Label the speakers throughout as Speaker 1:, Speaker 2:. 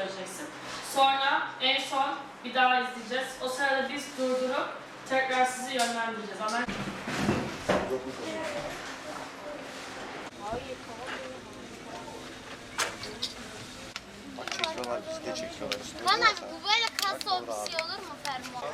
Speaker 1: söyleyeceksin. Sonra en son bir daha izleyeceğiz. O sırada biz durdurup tekrar sizi yönlendireceğiz.
Speaker 2: Bak çekiyorlar, bizi de çekiyorlar işte.
Speaker 3: Bana bu böyle kasa ofisi olur mu fermuar?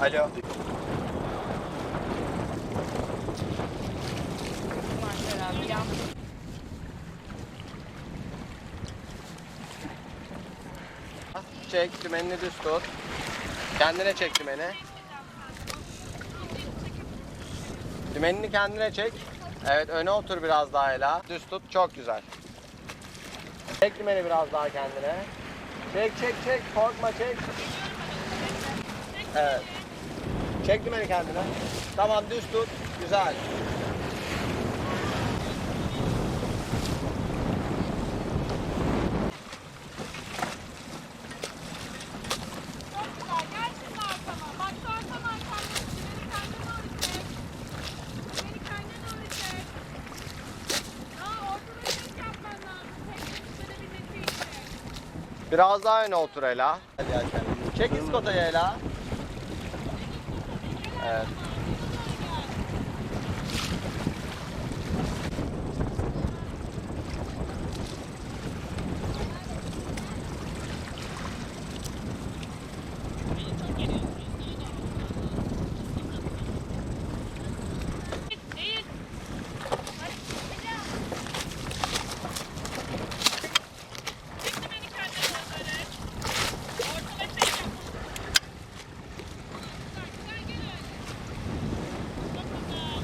Speaker 2: Alo. Çek dümenini düz tut. Kendine çek dümeni. Dümenini kendine çek. Evet öne otur biraz daha Ela. Düz tut çok güzel. Çek dümeni biraz daha kendine. Çek çek çek korkma çek. Evet. Çek dümeni kendine. Tamam düz tut. Güzel.
Speaker 4: Beni. Beni.
Speaker 2: Biraz daha öne otur Ela. Hadi kendine. Çek iskotayı Ela. Evet.
Speaker 4: Değil. Çekti beni kendine doğru. Ortada çek yap. Güzel, güzel, gel öyle. Çok güzel.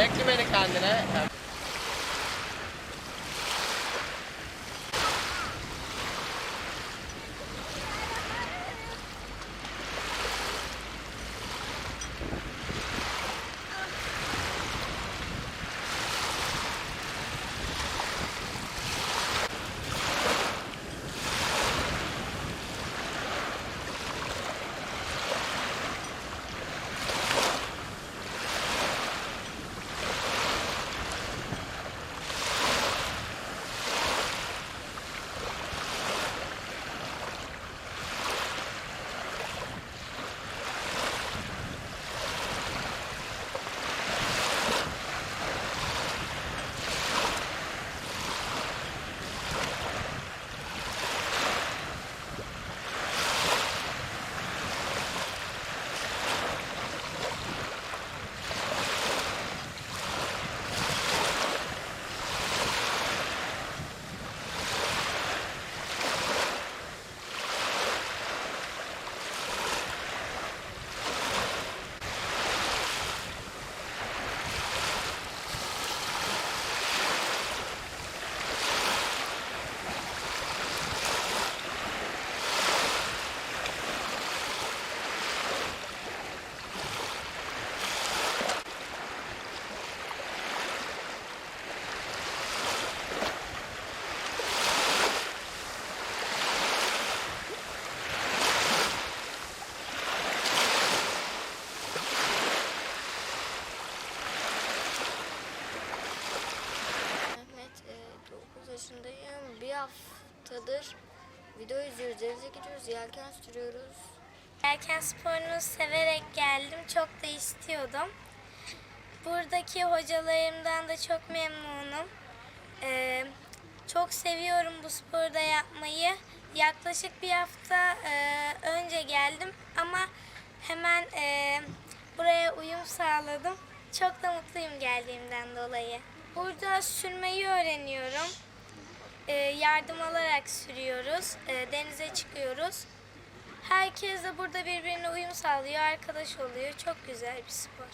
Speaker 2: Çek dümeni kendine.
Speaker 5: Haftadır video izliyoruz, denize gidiyoruz, yelken sürüyoruz.
Speaker 6: Yelken sporunu severek geldim. Çok da istiyordum. Buradaki hocalarımdan da çok memnunum. Ee, çok seviyorum bu sporda yapmayı. Yaklaşık bir hafta e, önce geldim ama hemen e, buraya uyum sağladım. Çok da mutluyum geldiğimden dolayı. Burada sürmeyi öğreniyorum. Ee, yardım alarak sürüyoruz. Ee, denize çıkıyoruz. Herkes de burada birbirine uyum sağlıyor, arkadaş oluyor. Çok güzel bir spor.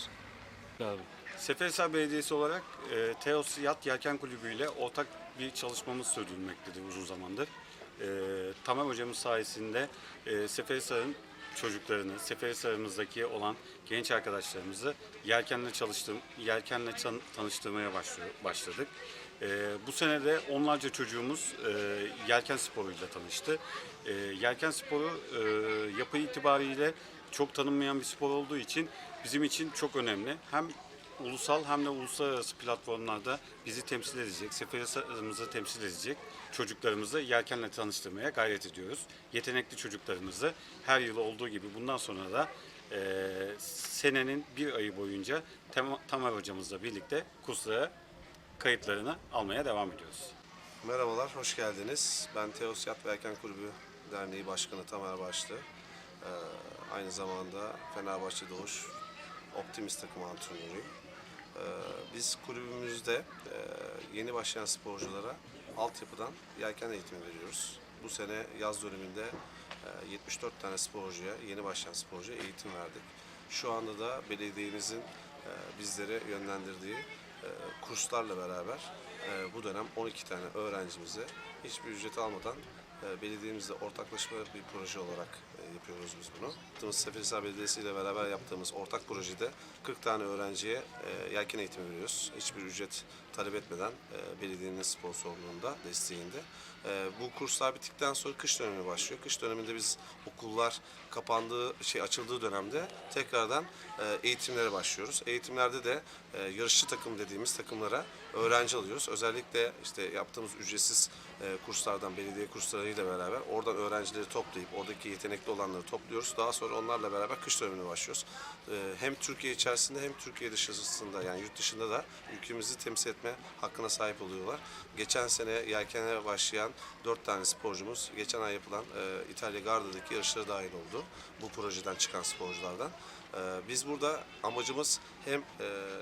Speaker 7: Abi. Seferihisar Belediyesi olarak e, Teos Yat Yelken Kulübü ile ortak bir çalışmamız sürdürülmektedir uzun zamandır. E, Tamer hocamız sayesinde e, Seferihisar'ın çocuklarını, Seferihisar'ımızdaki olan genç arkadaşlarımızı yelkenle çalıştım, yelkenle tan- tanıştırmaya başladık. E, bu sene de onlarca çocuğumuz e, yelken sporuyla tanıştı. E, yelken sporu e, yapı itibariyle çok tanınmayan bir spor olduğu için bizim için çok önemli. Hem ulusal hem de uluslararası platformlarda bizi temsil edecek, Seferihisar'ımızı temsil edecek çocuklarımızı yelkenle tanıştırmaya gayret ediyoruz. Yetenekli çocuklarımızı her yıl olduğu gibi bundan sonra da e, senenin bir ayı boyunca Tamer hocamızla birlikte kurslara kayıtlarını almaya devam ediyoruz.
Speaker 8: Merhabalar, hoş geldiniz. Ben Teos Yat ve Erken Kulübü Derneği Başkanı Tamer Başlı. Ee, aynı zamanda Fenerbahçe Doğuş Optimist takım antrenörüyüm. Ee, biz kulübümüzde e, yeni başlayan sporculara altyapıdan yelken eğitimi veriyoruz. Bu sene yaz döneminde e, 74 tane sporcuya, yeni başlayan sporcuya eğitim verdik. Şu anda da belediyemizin e, bizlere yönlendirdiği kurslarla beraber e, bu dönem 12 tane öğrencimize hiçbir ücret almadan belediyemizle ortaklaşma bir proje olarak e, yapıyoruz biz bunu. Yaptığımız Seferihisar Belediyesi ile beraber yaptığımız ortak projede 40 tane öğrenciye e, yelken eğitimi veriyoruz. Hiçbir ücret talep etmeden e, belediyenin sponsorluğunda, desteğinde. Bu kurslar bittikten sonra kış dönemi başlıyor. Kış döneminde biz okullar kapandığı, şey açıldığı dönemde tekrardan eğitimlere başlıyoruz. Eğitimlerde de yarışçı takım dediğimiz takımlara öğrenci alıyoruz. Özellikle işte yaptığımız ücretsiz kurslardan, belediye kurslarıyla beraber oradan öğrencileri toplayıp oradaki yetenekli olanları topluyoruz. Daha sonra onlarla beraber kış dönemine başlıyoruz. E, hem Türkiye içerisinde hem Türkiye dışında yani yurt dışında da ülkemizi temsil etme hakkına sahip oluyorlar. Geçen sene yelkene başlayan dört tane sporcumuz geçen ay yapılan e, İtalya Garda'daki yarışlara dahil oldu. Bu projeden çıkan sporculardan. E, biz burada amacımız hem e,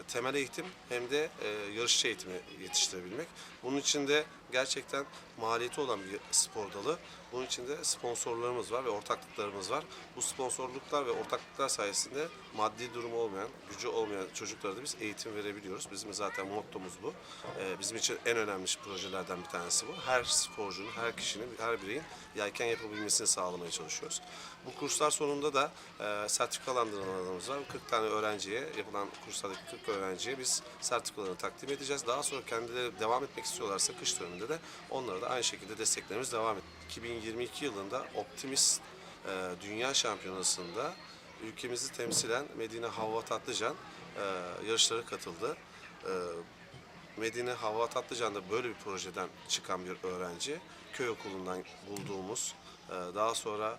Speaker 8: temel eğitim hem de e, yarışçı eğitimi yetiştirebilmek. Bunun için de gerçekten maliyeti olan bir spor dalı. Bunun için de sponsorlarımız var ve ortaklıklarımız var. Bu sponsorluklar ve ortaklıklar sayesinde maddi durumu olmayan, gücü olmayan çocuklara da biz eğitim verebiliyoruz. Bizim zaten mottomuz bu. Ee, bizim için en önemli projelerden bir tanesi bu. Her sporcunun, her kişinin, her bireyin yelken yapabilmesini sağlamaya çalışıyoruz. Bu kurslar sonunda da e, sertifikalandırmalarımız var. 40 tane öğrenciye, yapılan kurslardaki 40 öğrenciye biz sertifikalarını takdim edeceğiz. Daha sonra kendileri devam etmek istiyorlarsa kış döneminde de onlara da aynı şekilde desteklerimiz devam edecek. 2022 yılında Optimist e, Dünya Şampiyonası'nda ülkemizi temsilen Medine Havva Tatlıcan e, yarışlara katıldı. E, Medine Havva Tatlıcan da böyle bir projeden çıkan bir öğrenci. Köy okulundan bulduğumuz, e, daha sonra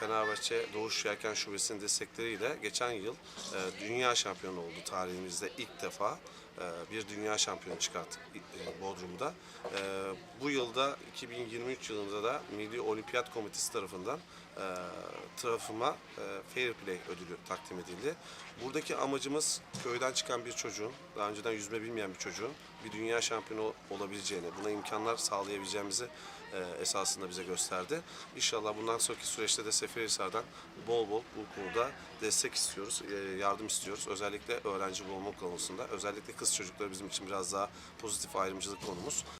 Speaker 8: Fenerbahçe Doğuş Yelken Şubesi'nin destekleriyle geçen yıl e, dünya şampiyonu oldu tarihimizde ilk defa e, bir dünya şampiyonu çıkarttık e, Bodrum'da. Bu yılda 2023 yılında da Milli Olimpiyat Komitesi tarafından tarafıma Fair Play ödülü takdim edildi. Buradaki amacımız köyden çıkan bir çocuğun, daha önceden yüzme bilmeyen bir çocuğun bir dünya şampiyonu olabileceğini, buna imkanlar sağlayabileceğimizi esasında bize gösterdi. İnşallah bundan sonraki süreçte de Seferihisar'dan bol bol bu konuda destek istiyoruz, e, yardım istiyoruz. Özellikle öğrenci bulma konusunda. Özellikle kız çocukları bizim için biraz daha pozitif ayrımcılık konumuz.